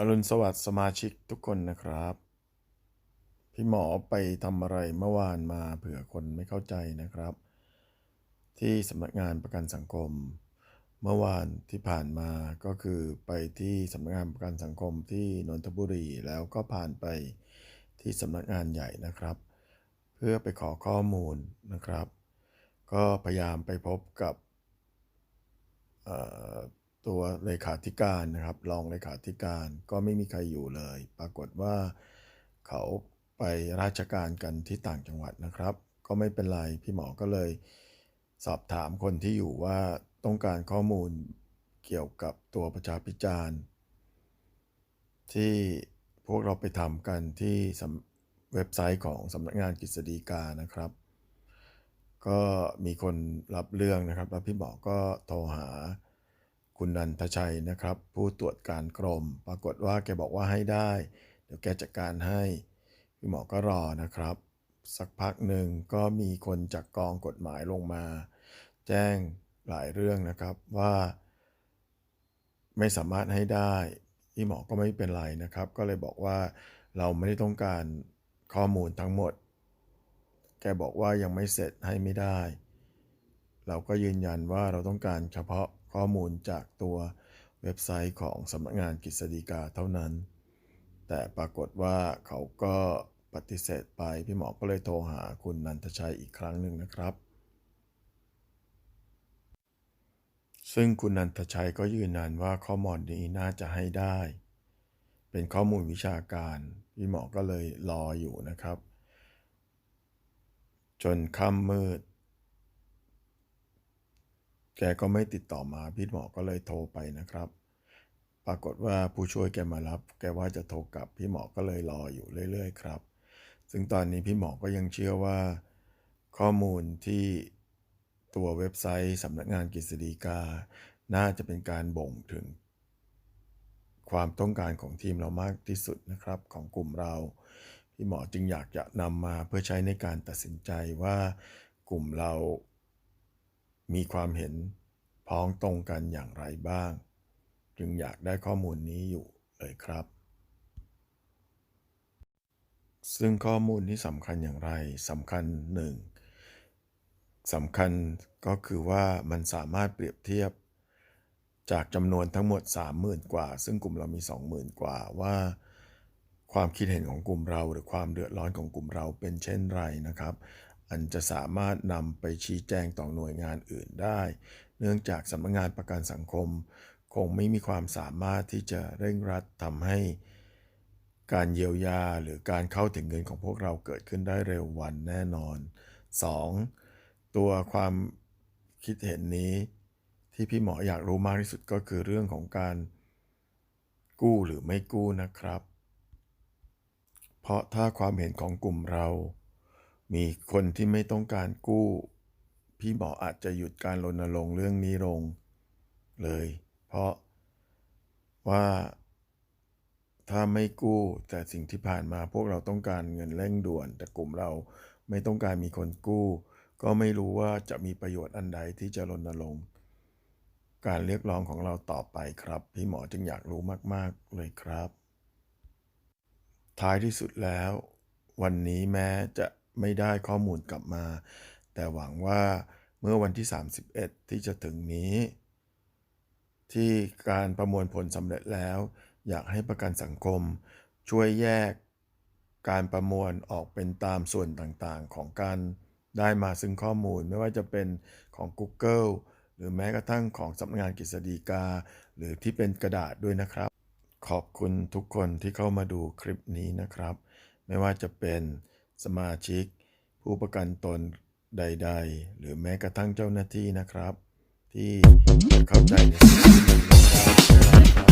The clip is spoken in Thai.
อรุณสวัสดิ์สมาชิกทุกคนนะครับ พี่หมอไปทำอะไรเมื่อวานมาเผื่อคนไม่เข้าใจนะครับ ที่สำนักงานประกันสังคม เมื่อวานที่ผ่านมาก็คือไปที่สำนักงานประกันสังคมที่นนทบุรีแล้วก็ผ่านไปที่สำนักงานใหญ่นะครับ เพื่อไปขอข้อมูลนะครับ ก็พยายามไปพบกับ ตัวเลขาธิการนะครับรองเลขาธิการก็ไม่มีใครอยู่เลย ปรากฏว่าเขาไปราชการกันที่ต่างจังหวัดนะครับ ก็ไม่เป็นไรพี่หมอก็เลย สอบถามคนที่อยู่ว่าต้องการข้อมูลเกี่ยวกับตัวประชาพิจารณ์ที่พวกเราไปทำกันที่เว็บไซต์ของสำนักงานกฤษฎีกานะครับ ก็มีคนรับเรื่องนะครับ แล้วพี่หมอก็โทรหา คุณนันทชัยนะครับ ผู้ตรวจการกรม ปรากฏว่าแกบอกว่าให้ได้ เดี๋ยวแกจัดการให้พี่หมอก็รอนะครับ สักพักหนึ่งก็มีคนจากกองกฎหมายลงมา แจ้งหลายเรื่องนะครับว่า ไม่สามารถให้ได้พี่หมอก็ไม่เป็นไรนะครับ ก็เลยบอกว่าเราไม่ได้ต้องการข้อมูลทั้งหมด แกบอกว่ายังไม่เสร็จให้ไม่ได้ เราก็ยืนยันว่าเราต้องการเฉพาะ ข้อมูลจากตัวเว็บไซต์ของสำนักงานกฤษฎีกาเท่านั้น แต่ปรากฏว่าเขาก็ปฏิเสธไปพี่หมอก็เลยโทรหาคุณนันทชัยอีกครั้งหนึ่งนะครับ ซึ่งคุณนันทชัยก็ยืนยันว่าข้อมูลนี้น่าจะให้ได้ เป็นข้อมูลวิชาการ พี่หมอก็เลยรออยู่นะครับ จนค่ำมืด แกก็ไม่ติดต่อมาพี่หมอก็เลยโทรไปนะครับ ปรากฏว่าผู้ช่วยแกมารับ แกว่าจะโทรกลับพี่หมอก็เลยรออยู่เรื่อยๆครับ ซึ่งตอนนี้พี่หมอก็ยังเชื่อว่า ข้อมูลที่ตัวเว็บไซต์สำนักงานกฤษฎีกา น่าจะเป็นการบ่งถึง ความต้องการของทีมเรามากที่สุดนะครับ ของกลุ่มเรา พี่หมอจึงอยากจะนำมาเพื่อใช้ในการตัดสินใจว่ากลุ่มเรา มีความเห็นพ้องตรงกันอย่างไรบ้าง จึงอยากได้ข้อมูลนี้อยู่เลยครับ ซึ่งข้อมูลที่สำคัญอย่างไรสำคัญหนึ่งสำคัญก็คือว่ามันสามารถเปรียบเทียบ จากจำนวนทั้งหมด 30,000 กว่า ซึ่งกลุ่มเรามี 20,000 กว่าว่า ความคิดเห็นของกลุ่มเราหรือความเดือดร้อนของกลุ่มเราเป็นเช่นไรนะครับ อันจะสามารถนำไปชี้แจงต่อหน่วยงานอื่นได้ เนื่องจากสำนักงานประกันสังคม คงไม่มีความสามารถที่จะเร่งรัดทำให้การเยียวยาหรือการเข้าถึงเงินของพวกเราเกิดขึ้นได้เร็ววันแน่นอน 2. ตัวความคิดเห็นนี้ ที่พี่หมออยากรู้มากที่สุดก็คือเรื่องของการกู้หรือไม่กู้นะครับ เพราะถ้าความเห็นของกลุ่มเรา มีคนที่ไม่ต้องการกู้ พี่หมออาจจะหยุดการรณรงค์เรื่องนี้ลงเลย เพราะว่าถ้าไม่กู้แต่สิ่งที่ผ่านมาพวกเราต้องการเงินเร่งด่วน แต่กลุ่มเราไม่ต้องการมีคนกู้ ก็ไม่รู้ว่าจะมีประโยชน์อันใดที่จะรณรงค์การเรียกร้องของเราต่อไปครับ พี่หมอจึงอยากรู้มาก ๆ เลยครับ ท้ายที่สุดแล้ว วันนี้แม้จะ ไม่ได้ข้อมูลกลับมา แต่หวังว่าเมื่อวันที่ 31 ที่จะถึงนี้ ที่การประมวลผลสำเร็จแล้ว อยากให้ประกันสังคม ช่วยแยกการประมวลออกเป็นตามส่วนต่างๆ ของการได้มาซึ่งข้อมูลไม่ว่าจะเป็นของ Google หรือแม้กระทั่งของสำนักงานกฤษฎีกา หรือที่เป็นกระดาษด้วยนะครับ ขอบคุณทุกคนที่เข้ามาดูคลิปนี้นะครับ ไม่ว่าจะเป็น สมาชิก ผู้ประกันตนใด ๆ หรือแม้กระทั่งเจ้าหน้าที่นะครับ ที่เข้าใจในสิ่งที่ดีนะครับ